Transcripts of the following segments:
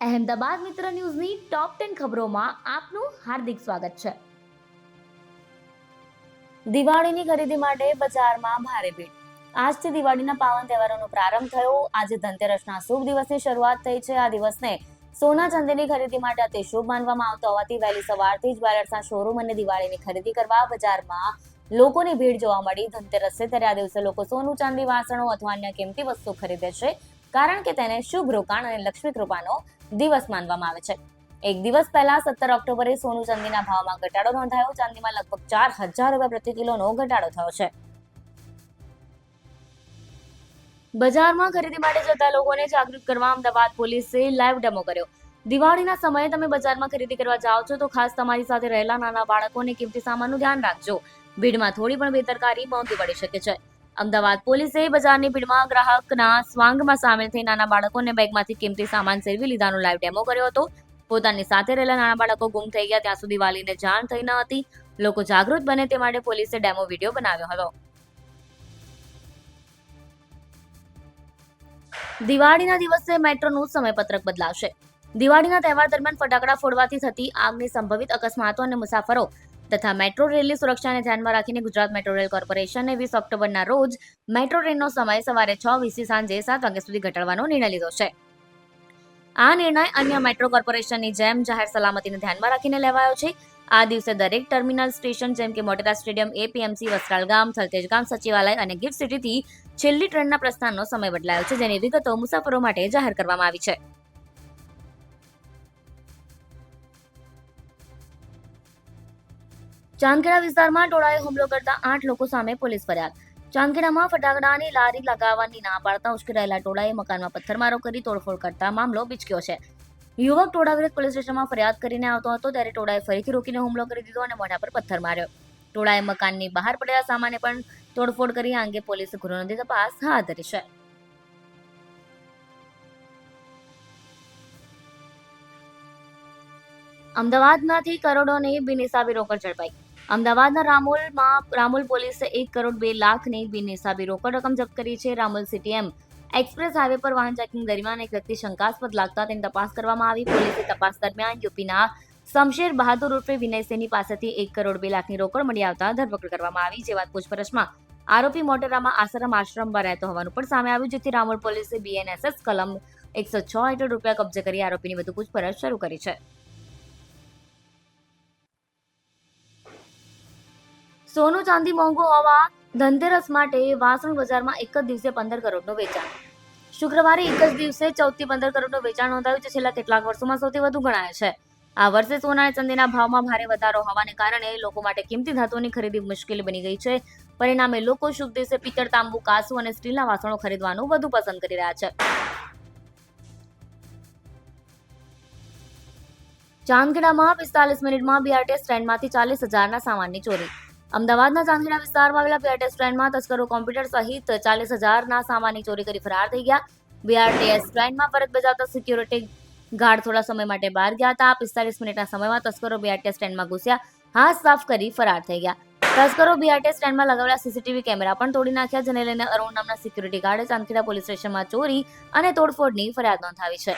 અહેમદાબાદ મિત્ર ન્યૂઝની top ten ખબરોમાં આપનું હાર્દિક સ્વાગત છે. દિવાળીની ખરીદી માટે બજારમાં ભારે ભીડ. આજથી દિવાળીના પાવન તહેવારોનો પ્રારંભ થયો. આજે ધનતેરસના શુભ દિવસની શરૂઆત થઈ છે. આ દિવસને સોના ચાંદીની ખરીદી માટે અતિ શુભ માનવામાં આવતો હોવાથી વહેલી સવારથી જ જ્વેલર્સના શોરૂમ અને દિવાળીની ખરીદી કરવા બજારમાં લોકોની ભીડ જોવા મળી. ધનતેરસ ત્યારે આ દિવસે લોકો સોનું, ચાંદી, વાસણો અથવા અન્ય કિંમતી વસ્તુ ખરીદે છે. કારણ કે તેને શુભ રોકાણ અને લક્ષ્મી કૃપાનો દિવસ માનવામાં આવે છે. એક દિવસ પહેલા સત્તર ઓક્ટોબરે સોનું ચાંદીના ભાવમાં ઘટાડો નોંધાયો. ચાંદીમાં લગભગ ચાર હજાર રૂપિયા પ્રતિ કિલોનો ઘટાડો થયો છે. બજારમાં ખરીદી માટે જતા લોકોને જાગૃત કરવા અમદાવાદ પોલીસે લાઈવ ડેમો કર્યો. દિવાળીના સમયે તમે બજારમાં ખરીદી કરવા જાઓ છો તો ખાસ તમારી સાથે રહેલા નાના બાળકોને કિંમતી સામાનનું ધ્યાન રાખજો. ભીડમાં થોડી પણ બેદરકારી મોંઘી પડી શકે છે. અમદાવાદ પોલીસે બજારની ભીડમાં ગ્રાહકના સ્વાંગમાં સામેલ થઈ નાના બાળકોને બેગમાંથી કિંમતી સામાન સેરવી લીધાનો લાઈવ ડેમો કર્યો હતો. પોતાની સાથે રહેલા નાના બાળકો ગુમ થઈ ગયા, ત્યાં સુધી વાલીને જાણ થઈ ન હતી. લોકો જાગૃત બને તે માટે પોલીસે ડેમો વીડિયો બનાવ્યો હતો. દિવાળીના દિવસે મેટ્રોનું સમયપત્રક બદલાશે. દિવાળીના તહેવાર દરમિયાન ફટાકડા ફોડવાથી થતી આગની સંભવિત અકસ્માતો અને મુસાફરો તથા મેટ્રો રેલની સુરક્ષાને ધ્યાનમાં રાખીને ગુજરાત મેટ્રો રેલ કોર્પોરેશને વીસ ઓક્ટોબરના રોજ મેટ્રો ટ્રેનનો સમય સવારે છ વીસથી સાંજે સાત વાગ્યા સુધી ઘટાડવાનો નિર્ણય લીધો છે. આ નિર્ણય અન્ય મેટ્રો કોર્પોરેશનની જેમ જાહેર સલામતીને ધ્યાનમાં રાખીને લેવાયો છે. આ દિવસે દરેક ટર્મિનલ સ્ટેશન જેમ કે મોટેરા સ્ટેડિયમ, એપીએમસી, વસ્ત્રાલ ગામ, થલતેજ ગામ, સચિવાલય અને ગિફ્ટ સિટીથી છેલ્લી ટ્રેનના પ્રસ્થાનનો સમય બદલાયો છે, જેની વિગતો મુસાફરો માટે જાહેર કરવામાં આવી છે. ચાંદખેડા વિસ્તારમાં ટોળાએ હુમલો કરતા આઠ લોકો સામે પોલીસ ફરિયાદ. ચાંદખેડામાં ફટાકડાની લારી લગાવવાની ના પાડતા ઉશ્કેરાયેલા ટોળાએ મકાનમાં પથ્થરમારો કરી તોડફોડ કરતા મામલો બીચક્યો છે. યુવક ટોળા વિરુદ્ધ પોલીસ સ્ટેશનમાં ફરિયાદ કરીને આવતો હતો ત્યારે ટોળાએ ફરીથી રોકીને હુમલો કરી દીધો અને મોઢા પર પથ્થર માર્યો. ટોળાએ મકાનની બહાર પડેલા સામાને પણ તોડફોડ કરી આ અંગે પોલીસે ગુનો નોંધી તપાસ હાથ ધરી છે. અમદાવાદમાંથી કરોડોની બિનહિસાબી રોકડ ઝડપાઈ. અમદાવાદના રામોલમાં રામોલ પોલીસે એક કરોડ બે લાખની બિનહિસાબી રોકડ રકમ જપ્ત કરી છે. રામોલ સીટીએમ એક્સપ્રેસ હાઈવે પર વાહન ચેકિંગ દરમિયાન એક વ્યક્તિ શંકાસ્પદ લાગતા તેની તપાસ કરવામાં આવી. પોલીસે તપાસ દરમિયાન યુપીના શમશેર બહાદુર રૂપે વિનય સેની પાસેથી એક કરોડ બે લાખની રોકડ મળી આવતા ધરપકડ કરવામાં આવી. જે વાત પૂછપરછમાં આરોપી મોટેરામાં આસારામ આશ્રમમાં રહેતો હોવાનું પણ સામે આવ્યું, જેથી રામોલ પોલીસે બીએનએસએસ કલમ એકસો છ હેઠળ રૂપિયા કબજે કરી આરોપીની વધુ પૂછપરછ શરૂ કરી છે. સોનું, ચાંદી, મોંઘું હોવા ધનતેરસ માટે વાસણ બજારમાં એક જ દિવસે પંદર કરોડનું વેચાણ. શુક્રવારે એક જ દિવસે ચૌદથી પંદર કરોડનું વેચાણ નોંધાયું જે છેલ્લા કેટલાક વર્ષોમાં સૌથી વધુ ગણાય છે. આ વર્ષે સોના અને ચાંદીના ભાવમાં ભારે વધારો હોવાને કારણે લોકો માટે કિંમતી ધાતુની ખરીદી મુશ્કેલ બની ગઈ છે. પરિણામે લોકો શુભ દિવસે પિત્તળ, તાંબુ કાસુ અને સ્ટીલના વાસણો ખરીદવાનું વધુ પસંદ કરી રહ્યા છે. ચાંદગીડામાં પિસ્તાલીસ મિનિટમાં બીઆરટીએસ સ્ટેન્ડમાંથી ચાલીસ હજારના સામાનની ચોરી. અમદાવાદના ચાંદખેડા વિસ્તારમાં આવેલા બીઆરટીએસ સ્ટેન્ડમાં તસ્કરો કોમ્પ્યુટર સહિત ચાલીસ હજારના સામાનની ચોરી કરી ફરાર થઈ ગયા. બીઆરટીએસ સ્ટેન્ડમાં ફરજ બજાવતા સિક્યુરિટી ગાર્ડ થોડા સમય માટે બહાર ગયા હતા. પિસ્તાલીસ મિનિટના સમયમાં તસ્કરો બીઆરટીએસ સ્ટેન્ડમાં ઘૂસ્યા. હાથ સાફ કરી ફરાર થઈ ગયા. તસ્કરો બીઆરટીએસ સ્ટેન્ડમાં લગાવેલા સીસીટીવી કેમેરા પણ તોડી નાખ્યા, જેને લઈને અરુણ નામના સિક્યુરિટી ગાર્ડે ચાંદખેડા પોલીસ સ્ટેશનમાં ચોરી અને તોડફોડની ફરિયાદ નોંધાવી છે.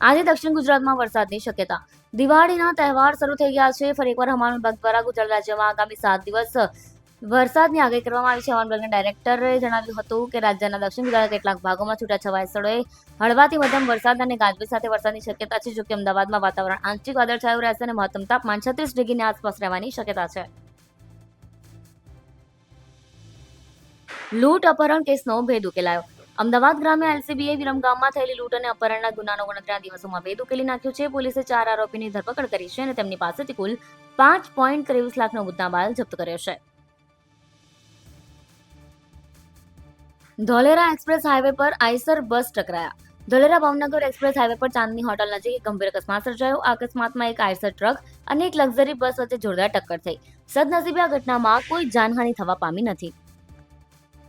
આજે દક્ષિણ ગુજરાતમાં વરસાદની શક્યતા. દિવાળીના તહેવાર શરૂ થઈ ગયા છે. ફરી એકવાર હવામાન વિભાગ દ્વારા ગુજરાત રાજ્યમાં આગામી સાત દિવસ વરસાદની આગાહી કરવામાં આવી છે. હવામાન વિભાગના ડાયરેક્ટરે જણાવ્યું હતું કે રાજ્યના દક્ષિણ ગુજરાતના કેટલાક ભાગોમાં છૂટાછવાયા સ્થળોએ હળવાથી મધ્યમ વરસાદ અને ગાજવીજ સાથે વરસાદની શક્યતા છે જોકે અમદાવાદમાં વાતાવરણ આંશિક વાદળછાયું રહેશે અને મહત્તમ તાપમાન છત્રીસ ડિગ્રીની આસપાસ રહેવાની શક્યતા છે. લૂંટ અપહરણ કેસનો ભેદ ઉકેલાયો. અમદાવાદ ગ્રામ્ય એલસીબીએ વિરમગામમાં થયેલી લૂંટ અને અપહરણના ગુનાનો ગણતરીના દિવસોમાં ભેદ ઉકેલી નાખ્યો છે. પોલીસે ચાર આરોપીની ધરપકડ કરી છે અને તેમની પાસેથી કુલ પાંચ પોઈન્ટ ત્રેવીસ લાખનો મુદ્દામાલ જપ્ત કર્યો છે. ધોલેરા એક્સપ્રેસ હાઈવે પર આઈસર બસ ટકરાયા. ધોલેરા ભાવનગર એક્સપ્રેસ હાઈવે પર ચાંદની હોટલ નજીક ગંભીર અકસ્માત સર્જાયો. આ અકસ્માતમાં એક આઈસર ટ્રક અને એક લક્ઝરી બસ વચ્ચે જોરદાર ટક્કર થઈ. સદનસીબે આ ઘટનામાં કોઈ જાનહાનિ થવા પામી નથી.